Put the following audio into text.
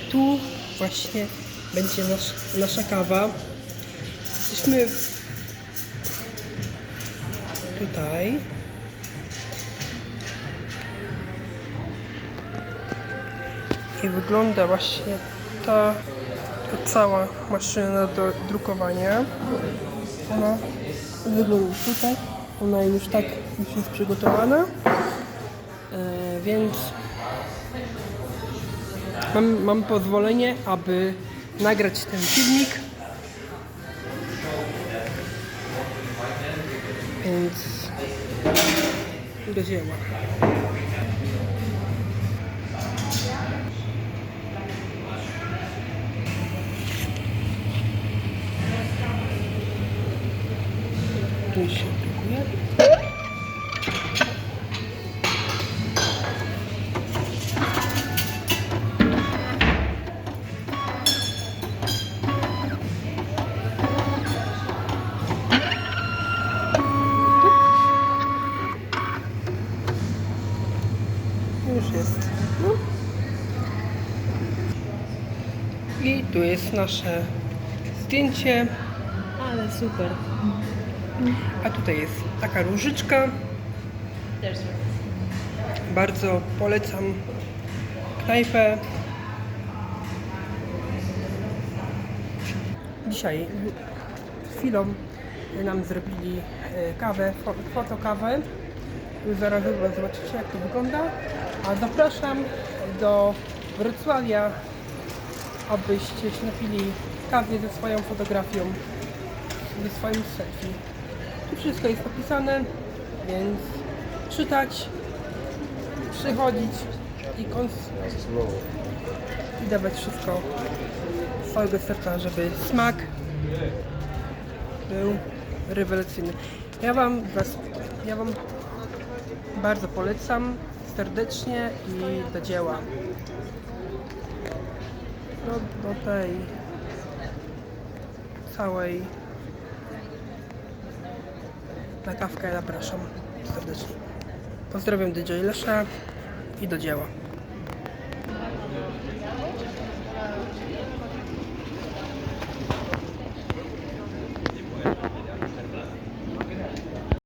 tu właśnie będzie nasz, nasza kawa. Jesteśmy tutaj. I wygląda właśnie ta, ta cała maszyna do drukowania. Ona wygląda tutaj. Ona już tak już jest przygotowana. E, więc mam, mam pozwolenie, aby nagrać ten filmik. Więc do dzieła. Tu się. Już jest. No. I tu jest nasze zdjęcie. Ale super. A tutaj jest taka różyczka. Bardzo polecam knajpę. Dzisiaj chwilą nam zrobili e, kawę, fo- Zaraz zobaczycie jak to wygląda. A zapraszam do Wrocławia, abyście się napili kawy ze swoją fotografią, ze swoim selfie. Tu wszystko jest opisane, więc czytać, przychodzić i, i dawać wszystko z całego serca, żeby smak był rewelacyjny. Ja Wam, ja wam bardzo polecam serdecznie i do dzieła. Do, tej całej na kawkę zapraszam serdecznie. Pozdrawiam DJ Lesza i do dzieła.